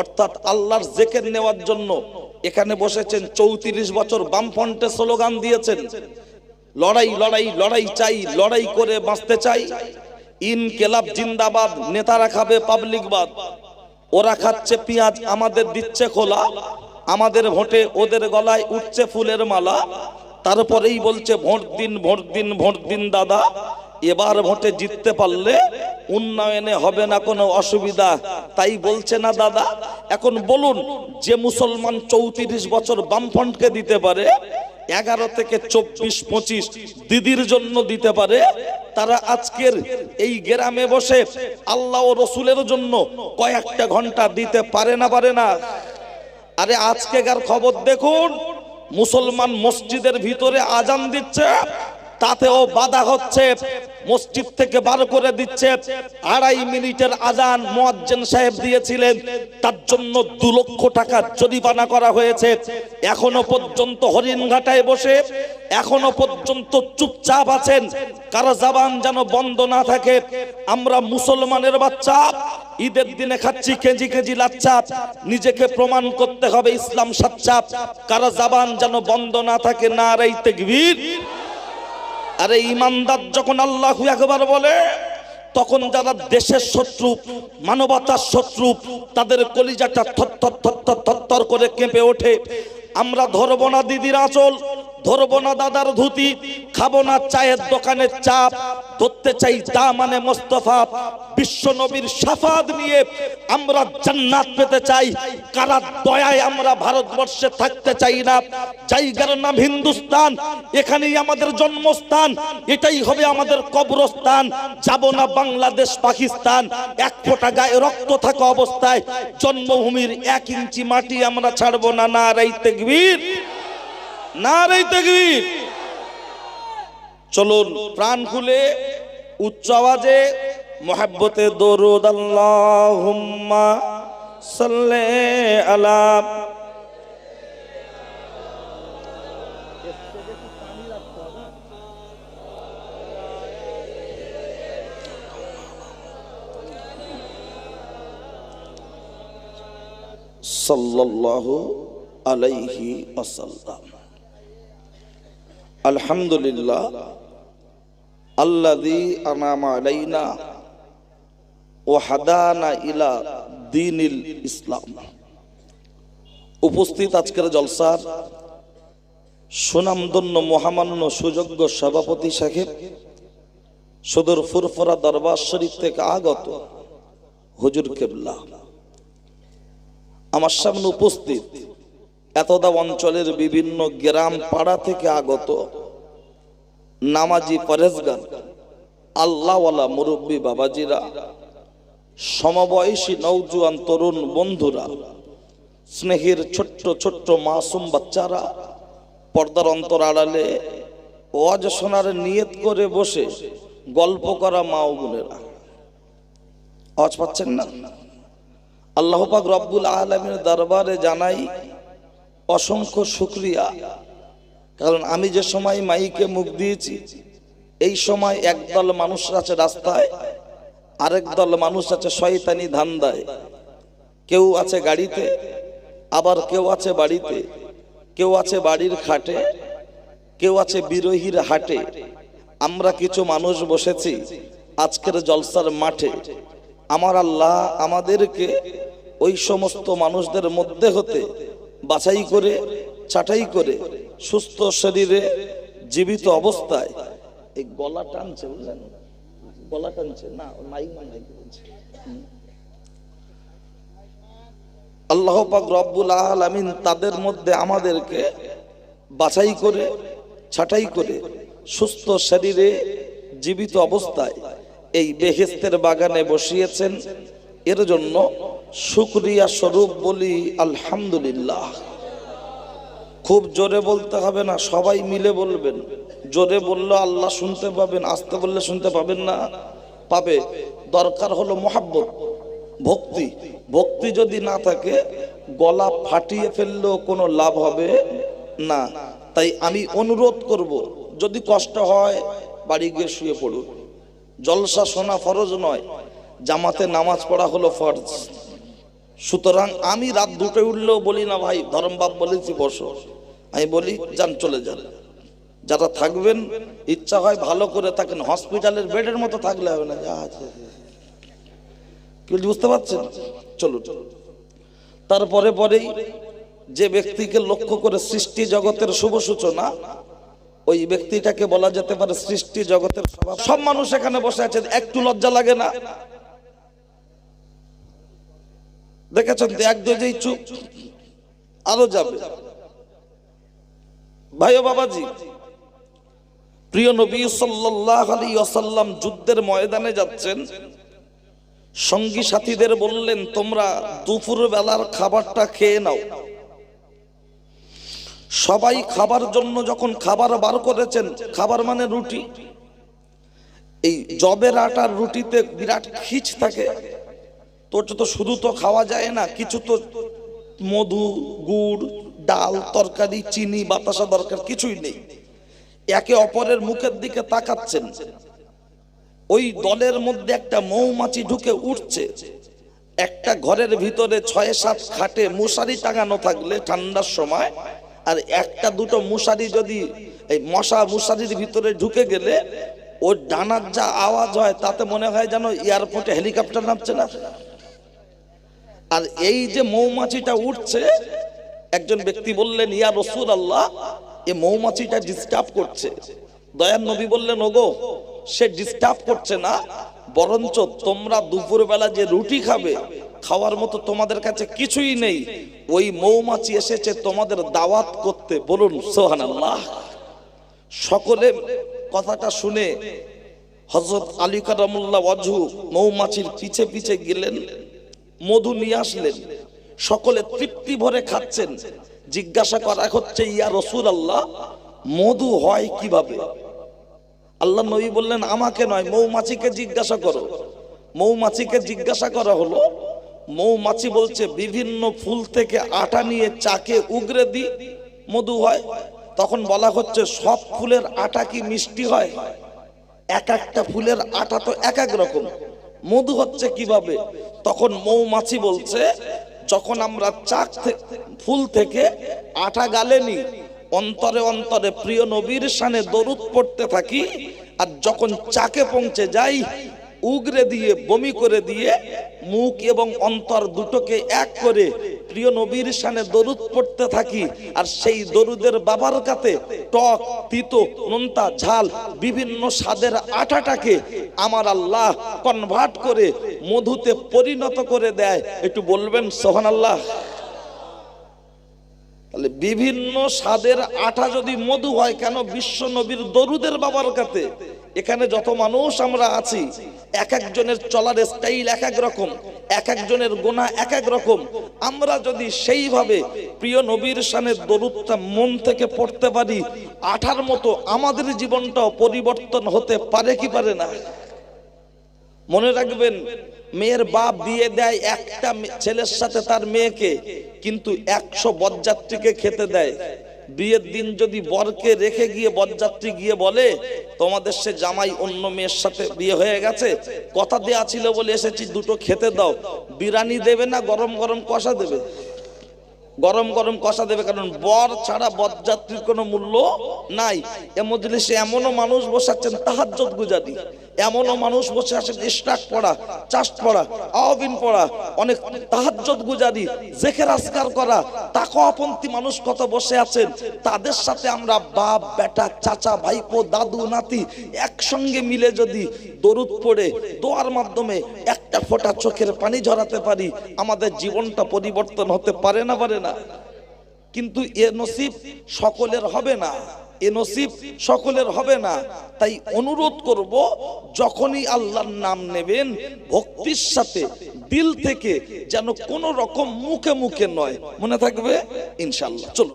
অর্থাৎ আল্লাহর জেকের নেওয়ার জন্য এখানে বসেছেন চৌত্রিশ বছর বামফ্রন্টে স্লোগান দিয়েছেন, লড়াই লড়াই লড়াই চাই, লড়াই করে বাঁচতে চাই। ইনকেলাব জিন্দাবাদ, নেতারা খাবে পাবলিকবাদ ওরা খাচ্ছে পেঁয়াজ, আমাদের দিচ্ছে খোলা। আমাদের ভোটে ওদের গলায় উঠছে ফুলের মালা। তারপরেই বলছে, ভোট দিন ভোট দিন ভোট দিন, দাদা। এবার ভোটে জিততে পারলে উন্নয়নে হবে না কোনো অসুবিধা। তাই বলছে না দাদা, এখন বলুন, যে মুসলমান চৌত্রিশ বছর বামফ্রন্টকে দিতে পারে, এগারো থেকে চব্বিশ, পঁচিশ দিদির জন্য দিতে পারে, তারা আজকের এই গ্রামে বসে আল্লাহ ও রসুলের জন্য কয়েকটা ঘণ্টা দিতে পারে না পারে না। আরে আজকেকার খবর দেখুন, মুসলমান মসজিদের ভিতরে আজান দিচ্ছে তাতেও বাধা হচ্ছে। মসজিদ থেকে বার করে দিচ্ছে। আড়াই মিনিটের আজান মোয়াজ্জেন সাহেব দিয়েছিলেন। তার জন্য দু লক্ষ টাকা জরিমানা করা হয়েছে। এখনও পর্যন্ত হরিণঘাটায় বসে, এখনও পর্যন্ত চুপচাপ আছেন। কারও জবান যেন বন্ধ না থাকে। আমরা মুসলমানের বাচ্চা, ঈদের দিনে খাচ্ছি কেজি কেজি লাচ্ছা। নিজেকে প্রমাণ করতে হবে ইসলাম সাচ্চা। কারও জবান যেন বন্ধ না থাকে না রাই তেকবীর। আরে ইমানদার যখন আল্লাহ একবার বলে, তখন যারা দেশের শত্রু, মানবতার শত্রু, তাদের কলিজাটা থর থর থর থর থর করে কেঁপে ওঠে। আমরা ধরব না দিদির আঁচল। ধরবো না দাদার ধুতি, খাব না চায়ের দোকানের চাপ, ধরতে চাই দা মানে মোস্তফা, বিশ্ব নবীর সাফাত নিয়ে আমরা জান্নাত পেতে চাই, কারা দয়ায় আমরা ভারতবর্ষে থাকতে চাই না, জায়গার নাম হিন্দুস্তান, এখানেই আমাদের জন্মস্থান, এটাই হবে আমাদের কবরস্থান, যাব না বাংলাদেশ, পাকিস্তান, এক ফোঁটা গায়ে রক্ত থাকা অবস্থায়, জন্মভূমির এক ইঞ্চি মাটি আমরা ছাড়বো না না রাই তেকবীর। চলুন প্রাণ খুলে উচ্চ আওয়াজে মোহাব্বতে দরুদ আল্লাহুম্মা সাল্লি আলা সাল্লাল্লাহু আলাইহি ওয়াসাল্লাম। আলহামদুলিল্লাহ, আল্লাযী আনামা আলাইনা ও হাদানা ইলা দীনিল ইসলাম। উপস্থিত আজকের জলসার সুনামধন্য, মহামান্য, সুযোগ্য সভাপতি সাহেব, সদর ফুরফরা দরবার শরীফ থেকে আগত হুজুর কেবলা। আমার সামনে উপস্থিত এতদা অঞ্চলের বিভিন্ন গ্রাম পাড়া থেকে আগত নামাজি পরেজগার আল্লাহওয়ালা মুরব্বী বাবাজিরা, সমবয়সী নৌজুয়ান তরুণ বন্ধুরা, স্নেহের ছোট্ট ছোট্ট মাসুম বাচ্চারা পর্দার অন্তর আড়ালে ওয়াজ শোনার নিয়ত করে বসে গল্প করা মা ও বোনেরা। আওয়াজ পাচ্ছেন না? আল্লাহ পাক রব্বুল আলমের দরবারে জানাই অসংখ্য শুক্রিয়া। কারণ আমি যে সময় মাইকে মুখ দিয়েছি, এই সময় একদল মানুষ আছে রাস্তায়, আরেক দল মানুষ আছে শয়তানি ধান্দায়। কেউ আছে গাড়িতে, আবার কেউ আছে বাড়িতে, কেউ আছে বাড়ির খাটে, কেউ আছে বিরোহীর হাটে। আমরা কিছু মানুষ বসেছি আজকের জলসার মাঠে। আমার আল্লাহ আমাদেরকে ওই সমস্ত মানুষদের মধ্যে হতে বাছাই করে, ছাটাই করে, সুস্থ শরীরে জীবিত অবস্থায় এই গলা টানছে, বুঝলেন গলা টানছে, না মাইক মাইক। আল্লাহ পাক রব্বুল আলামিন তাদের মধ্যে আমাদেরকে বাছাই করে, ছাটাই করে, সুস্থ শরীরে জীবিত অবস্থায় এই বেহেস্তের বাগানে বসিয়েছেন এর জন্য শুক্রিয়া স্বরূপ বলি, আলহামদুলিল্লাহ। খুব জোরে বলতে হবে না, সবাই মিলে বলবেন। জোরে বললে আল্লাহ শুনতে পাবেন, আস্তে বললে শুনতে পাবেন না। পাবে, দরকার হলো মোহাব্বত, ভক্তি। ভক্তি যদি না থাকে, গলা ফাটিয়ে ফেললেও কোনো লাভ হবে না। তাই আমি অনুরোধ করব, যদি কষ্ট হয়, বাড়ি গিয়ে শুয়ে পড়ুন। জলসা শোনা ফরজ নয়, জামাতে নামাজ পড়া হলো ফরজ। সুতরাং আমি রাত দুটোয় উঠলেও বলি, না ভাই ধরমবাব বলেছি, বসো। আমি বলি, যান, চলে যান। যারা থাকবেন, ইচ্ছা হয় ভালো করে থাকেন। হসপিটালের বেডের মতো থাকলে হবে না। যা আছে বুঝতে পারছেন? চলুন। তারপরে পরেই যে ব্যক্তিকে লক্ষ্য করে সৃষ্টি জগতের শুভ সূচনা, ওই ব্যক্তিটাকে বলা যেতে পারে সৃষ্টি জগতের সব মানুষ এখানে বসে আছে একটু লজ্জা লাগে না? দেখেছেন তো এক দুই চুপ, আরও যাবে। ভাই ও বাবাজি, প্রিয় নবী আলাইহি ওয়াসাল্লাম যুদ্ধের ময়দানে যাচ্ছেন। সঙ্গী সাথীদের বললেন, তোমরা দুপুর বেলার খাবারটা খেয়ে নাও। সবাই খাবার জন্য যখন খাবার বার করেছেন, খাবার মানে রুটি। এই জবের আটার রুটিতে বিরাট খিচ থাকে। তো ওটা তো শুধু তো খাওয়া যায় না, কিছু তো মধু, গুড়, ডাল, তরকারি, চিনি, বাতাসা দরকার, কিছুই নেই। একে অপরের মুখের দিকে তাকাচ্ছেন। ওই দলের মধ্যে একটা মৌমাছি ঢুকে উঠছে। একটা ঘরের ভিতরে ছয় সাত খাটে মশারি টাঙানো থাকলে ঠান্ডার সময়, আর একটা দুটো মশারি যদি এই মশা মশারির ভিতরে ঢুকে গেলে, ওর ডানার যা আওয়াজ হয়, তাতে মনে হয় যেন এয়ারপোর্টে হেলিকপ্টার নামছে না। আর এই যে মৌমাছিটা উঠছে, একজন ব্যক্তি বললেন, ইয়া রসুল আল্লাহ এ মৌমাছিটা ডিস্টার্ব করছে। দয়ার নবী বললেন, ওগো, সে ডিস্টার্ব করছে না, বরঞ্চ তোমরা দুপুরবেলা যে রুটি খাবে, খাওয়ার মতো তোমাদের কাছে কিছুই নেই। ওই মৌমাছি এসেছে তোমাদের দাওয়াত করতে। বলুন সোহান আল্লাহ সকলে কথাটা শুনে হজরত আলী কারামুল্লাহ ওয়াজহু মৌমাছির পিছে পিছে গেলেন। মধু নিয়ে আসলেন। সকলে তৃপ্তি ভরে খাচ্ছেন। জিজ্ঞাসা করা হচ্ছে, ইয়া রসুল আল্লাহ মধু হয় কীভাবে? আল্লাহ নবী বললেন, আমাকে নয়, মৌমাছিকে জিজ্ঞাসা করো। মৌমাছিকে জিজ্ঞাসা করা হলো, মৌমাছি বলছে, বিভিন্ন ফুল থেকে আটা নিয়ে চাকে উগরে দি, মধু হয়। তখন বলা হচ্ছে, সব ফুলের আটা কি মিষ্টি হয়? এক একটা ফুলের আটা তো এক এক রকম। মধু হচ্ছে কীভাবে? তখন মৌমাছি বলছে, যখন আমরা চাক ফুল থেকে আটা গালে নি অন্তরে অন্তরে প্রিয় নবীর সানে দরুদ পড়তে থাকি, আর যখন চাকে পৌঁছে যাই উগরে দিয়ে, বমি করে দিয়ে, মুখ এবং অন্তর দুটোকে এক করে প্রিয় নবীর সানে দরুদ পড়তে থাকি। আর সেই দরুদের বাবার কাতে টক, তিতো, নোনতা, ঝাল, বিভিন্ন স্বাদের আটাটাকে আমার আল্লাহ কনভার্ট করে মধুতে পরিণত করে দেয়। একটু বলবেন সোহান আল্লাহ তাহলে বিভিন্ন স্বাদের আটা যদি মধু হয়, কেন বিশ্ব নবীর দরুদের বাবার কাতে এখানে যত মানুষ আমরা আছি, এক একজনের চলার স্টাইল এক এক রকম, এক একজনের গোনা এক এক রকম। আমরা যদি সেইভাবে প্রিয় নবীর সানে দরুদটা মন থেকে পড়তে পারি, আঠার মতো আমাদের জীবনটাও পরিবর্তন হতে পারে কি পারে না? মনে রাখবেন, মেয়ের বাপ বিয়ে দেয় একটা ছেলের সাথে তার মেয়েকে, কিন্তু একশো বরযাত্রীকে খেতে দেয়। বিয়ের দিন যদি বরকে রেখে গিয়ে বরযাত্রী গিয়ে বলে, তোমাদের সে জামাই অন্য মেয়ের সাথে বিয়ে হয়ে গেছে, কথা দেয়া ছিল বলে এসেছি, দুটো খেতে দাও। বিরানি দেবে না, গরম গরম কষা দেবে? গরম গরম কষা দেবে, কারণ বর ছাড়া বরযাত্রীর কোনো মূল্য নাই। এ মজলিসে এমনও মানুষ বসে বসাচ্ছেন তাহাজ্জত গুজারি। এমনও মানুষ বসে আছেন ইস্টাক পড়া চাষ পড়া আওবিন পড়া, অনেক তাহাজ্জত গুজারি, জেখের আসকার করা, তাকওয়াপন্থী মানুষ কত বসে আছেন। তাদের সাথে আমরা বাপ, বেটা, চাচা, ভাইপো, দাদু, নাতি একসঙ্গে মিলে যদি দরুদ পড়ে, দোয়ার মাধ্যমে একটা ফোঁটা চোখের পানি ঝরাতে পারি, আমাদের জীবনটা পরিবর্তন হতে পারে না, পারে না। কিন্তু এ নসিব সকলের হবে না। এ নসিব সকলের হবে না। তাই অনুরোধ করব, যখনই আল্লাহর নাম নেবেন, ভক্তির সাথে, দিল থেকে যেন কোনো রকম মুখে মুখে নয়। মনে থাকবে? ইনশাল্লাহ চলো